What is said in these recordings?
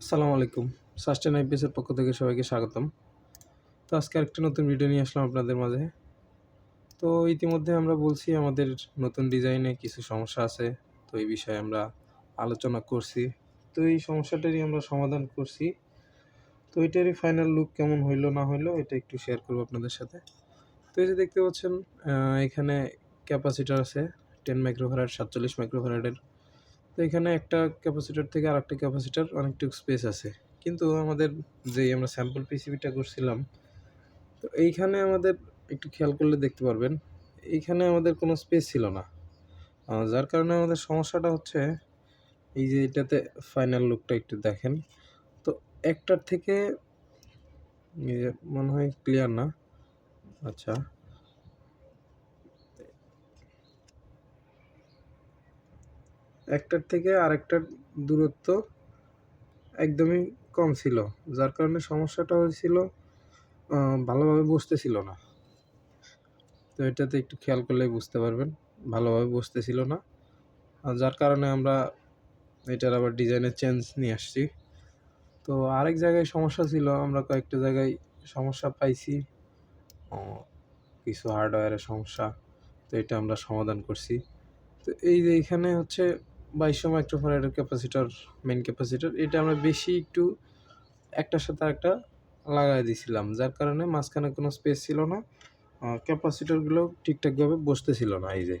আসসালামু আলাইকুম। সাস্টেন আইপিএসের পক্ষ থেকে সবাইকে স্বাগতম। তো আজকে আরেকটা নতুন ভিডিও নিয়ে আসলাম আপনাদের মাঝে। তো ইতিমধ্যে আমরা বলছি আমাদের নতুন ডিজাইনে কিছু সমস্যা আছে। তো এই বিষয়ে আমরা আলোচনা করছি। তো এই সমস্যাটারই আমরা সমাধান করছি। তো এটারই ফাইনাল লুক কেমন হইল, না হইল, এটা একটু শেয়ার করব আপনাদের সাথে। তো এই যে দেখতে পাচ্ছেন এখানে ক্যাপাসিটার আছে। টেন মাইক্রোফ্যারাড সাতচল্লিশ মাইক্রোফ্যারাডের তো এখানে একটা ক্যাপাসিটার থেকে আরেকটা ক্যাপাসিটার অনেকটুকু স্পেস আছে। কিন্তু আমাদের যেই আমরা স্যাম্পল পিসিবিটা করছিলাম, তো এইখানে আমাদের একটু খেয়াল করলে দেখতে পারবেন, এইখানে আমাদের কোনো স্পেস ছিল না। যার কারণে আমাদের সমস্যাটা হচ্ছে, এই যে এটাতে ফাইনাল লুকটা একটু দেখেন, তো একটার থেকে মনে হয় ক্লিয়ার না আচ্ছা। একটার থেকে আরেকটার দূরত্ব একদমই কম ছিল, যার কারণে সমস্যাটা হয়েছিল ভালোভাবে বসতেছিল না। তো এটাতে একটু খেয়াল করলেই বুঝতে পারবেন, ভালোভাবে বসতেছিল না। আর যার কারণে আমরা এটার আবার ডিজাইনের চেঞ্জ নিয়ে আসছি। তো আরেক জায়গায় সমস্যা ছিল, আমরা কয়েকটা জায়গায় সমস্যা পাইছি। কিছু হার্ডওয়্যারের সমস্যা, তো এটা আমরা সমাধান করছি। তো এই যে এখানে হচ্ছে বাইশশো মাইক্রোফারেডের ক্যাপাসিটার মেন ক্যাপাসিটার এটা আমরা বেশি একটু একটার সাথে একটা লাগাই দিছিলাম। যার কারণে মাঝখানে কোনো স্পেস ছিল না ক্যাপাসিটারগুলো ঠিকঠাকভাবে বসতেছিল না এই যে।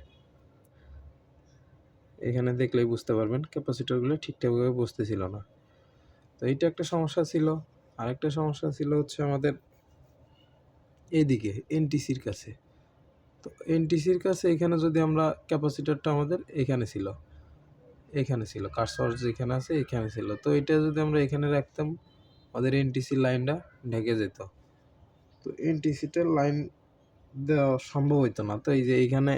এখানে দেখলেই বুঝতে পারবেন ক্যাপাসিটারগুলো ঠিকঠাকভাবে বসতেছিল না। তো এইটা একটা সমস্যা ছিল। আরেকটা সমস্যা ছিল হচ্ছে আমাদের এদিকে এনটিসির কাছে। তো এনটিসির কাছে এখানে যদি আমরা ক্যাপাসিটারটা আমাদের এখানে ছিল। এখানে ছিল কারসর যেখানে আছে এখানে ছিল। তো এটা যদি আমরা এখানে রাখতাম, আমাদের এনটিসি লাইনটা ঢেকে যেত। তো এনটিসিটার লাইন দেওয়া সম্ভব হইতো না। তো এই যে এইখানে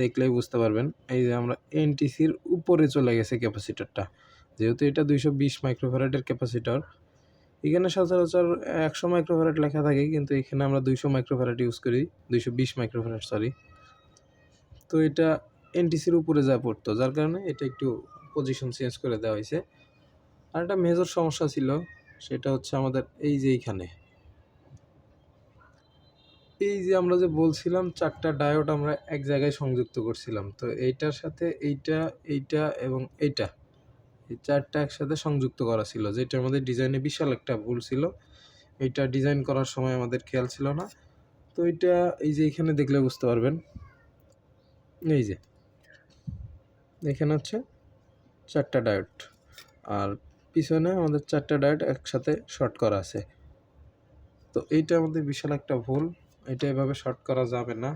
দেখলেই বুঝতে পারবেন, এই যে আমরা এনটিসির উপরে চলে গেছে ক্যাপাসিটারটা। যেহেতু এটা দুইশো বিশ মাইক্রোফ্যারাডের ক্যাপাসিটর, এখানে সচরাচর একশো মাইক্রোফ্যারাড লেখা থাকে, কিন্তু এখানে আমরা দুইশো মাইক্রোফ্যারাড ইউজ করি, দুইশো বিশ মাইক্রোফ্যারাড সরি তো এটা এনটিসির উপরে যা পড়তো, যার কারণে এটা একটু পজিশন চেঞ্জ করে দেওয়া হয়েছে। আর একটা মেজর সমস্যা ছিল, সেটা হচ্ছে আমাদের এই যে এইখানে। এই যে আমরা যে বলছিলাম, চারটা ডায়োড আমরা এক জায়গায় সংযুক্ত করছিলাম, তো এইটার সাথে এইটা এইটা এবং এইটা, এই চারটা একসাথে সংযুক্ত করা ছিল, যেটা আমাদের ডিজাইনে বিশাল একটা ভুল ছিল। এইটা ডিজাইন করার সময় আমাদের খেয়াল ছিল না। তো এটা এই যে এখানে দেখলে বুঝতে পারবেন। এই যে এখানে হচ্ছে চারটা ডায়োড। আর পিছনে আমাদের চারটা ডায়োড একসাথে শর্ট করা আছে। তো এইটা আমাদের বিশাল একটা ভুল। এটা এভাবে শর্ট করা যাবে না।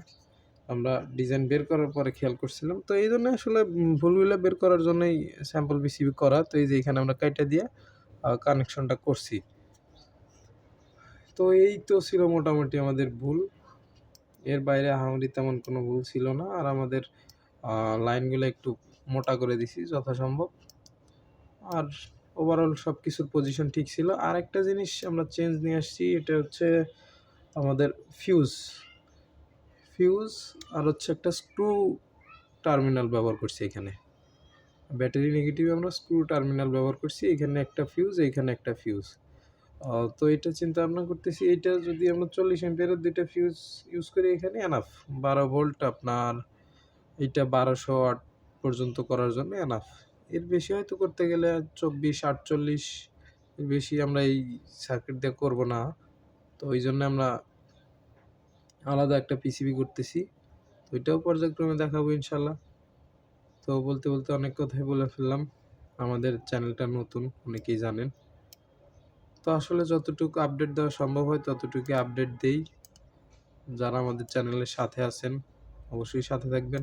আমরা ডিজাইন বের করার পরে খেয়াল করছিলাম। তো এই জন্য আসলে ভুলগুলো বের করার জন্যই স্যাম্পল পিসিবি করা। তো এই যে এখানে আমরা কাইটা দিয়ে কানেকশনটা করছি। তো এই তো ছিল মোটামুটি আমাদের ভুল। এর বাইরে আহামরি তেমন কোনো ভুল ছিল না। আর আমাদের লাইনগুলো একটু মোটা করে দিছি যথাসম্ভব। আর ওভারঅল সব কিছুর পজিশন ঠিক ছিল। আর একটা জিনিস আমরা চেঞ্জ নিয়ে আসছি, এটা হচ্ছে আমাদের ফিউজ ফিউজ আর হচ্ছে একটা স্ক্রু টার্মিনাল ব্যবহার করছি এখানে। ব্যাটারি নেগেটিভ আমরা স্ক্রু টার্মিনাল ব্যবহার করছি, এখানে একটা ফিউজ এখানে একটা ফিউজ তো এটা চিন্তা ভাবনা করতেছি, এটা যদি আমরা চল্লিশ এম্পিয়ারের দুইটা ফিউজ ইউজ করি এখানে এনাফ বারো ভোল্ট আপনার এইটা বারোশো ওয়াট পর্যন্ত করার জন্য এনাফ এর বেশি হয়তো করতে গেলে চব্বিশ, আটচল্লিশ, এর বেশি আমরা এই সার্কিট দিয়ে করব না। তো ওই জন্য আমরা আলাদা একটা পিসিবি করতেছি। তো ওইটাও পর্যায়ক্রমে দেখাবো ইনশাল্লাহ তো বলতে বলতে অনেক কথাই বলে ফেললাম। আমাদের চ্যানেলটা নতুন, অনেকেই জানেন। তো আসলে যতটুকু আপডেট দেওয়া সম্ভব হয় ততটুকু আপডেট দেই। যারা আমাদের চ্যানেলের সাথে আছেন, অবশ্যই সাথে থাকবেন।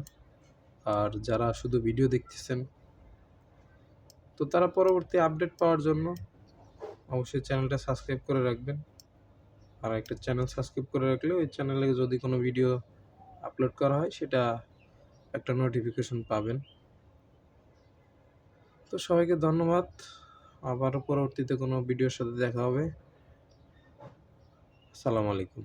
আর যারা শুধু ভিডিও দেখতেছেন, তো তারা পরবর্তী আপডেট পাওয়ার জন্য অবশ্যই চ্যানেলটা সাবস্ক্রাইব করে রাখবেন। আর একটা চ্যানেল সাবস্ক্রাইব করে রাখলে ওই চ্যানেলে যদি কোনো ভিডিও আপলোড করা হয়, সেটা একটা নোটিফিকেশন পাবেন। তো সবাইকে ধন্যবাদ। আবারও পরবর্তীতে কোনো ভিডিওর সাথে দেখা হবে। আসসালামু আলাইকুম।